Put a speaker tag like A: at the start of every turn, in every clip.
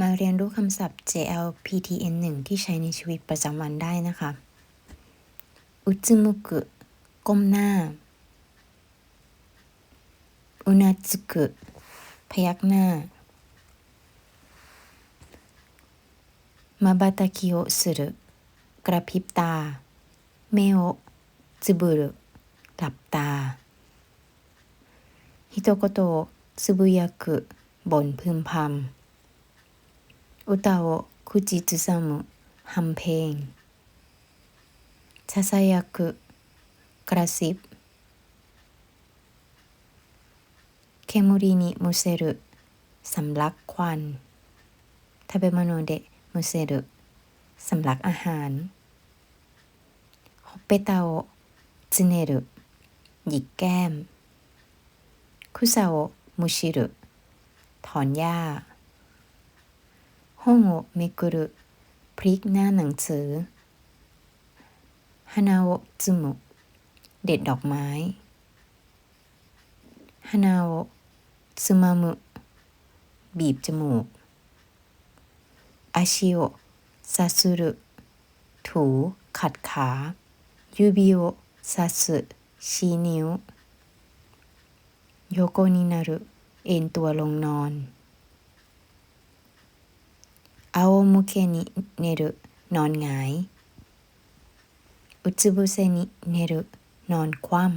A: มาเรียนรู้คำศัพท์ JLPTN 1 ที่ใช้ในชีวิตประจำวันได้นะคะอุจมุกุก้มหน้าอุนาจุกุพยักหน้ามาบาตาคิโอสึรุกระพริบตา เมโอจุบุรุหลับตาฮิโตโกโตะสุบุยากุบ่นพึมพำ อุตาโอคุจิจุซามุฮัมเพลงซาซายากุกระซิบเคมุรินิมุเซรุสำลักควันทาเบมโนเดมุเซรุสำลักอาหารฮอปเปตาโอจิเนรุหยิกแก้มคุซาโอมุชิรุถอนหญ้า ห้องโอเมกุรุพลิกหน้าหนังสือฮานาโอจุมุเด็ดดอกไม้ฮานาโอซุมามุบีบจมูกอาชิโอซาสุรุถูขัดขา ยูบิโอซาสึชี้นิ้ว โยโกนินารุ เอนตัวลงนอน อาโอมุเคนิเนรุนอนหงายอุตสึบุเซนิเนรุนอนคว่ำ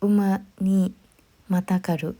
A: อุมานิมาตาการุ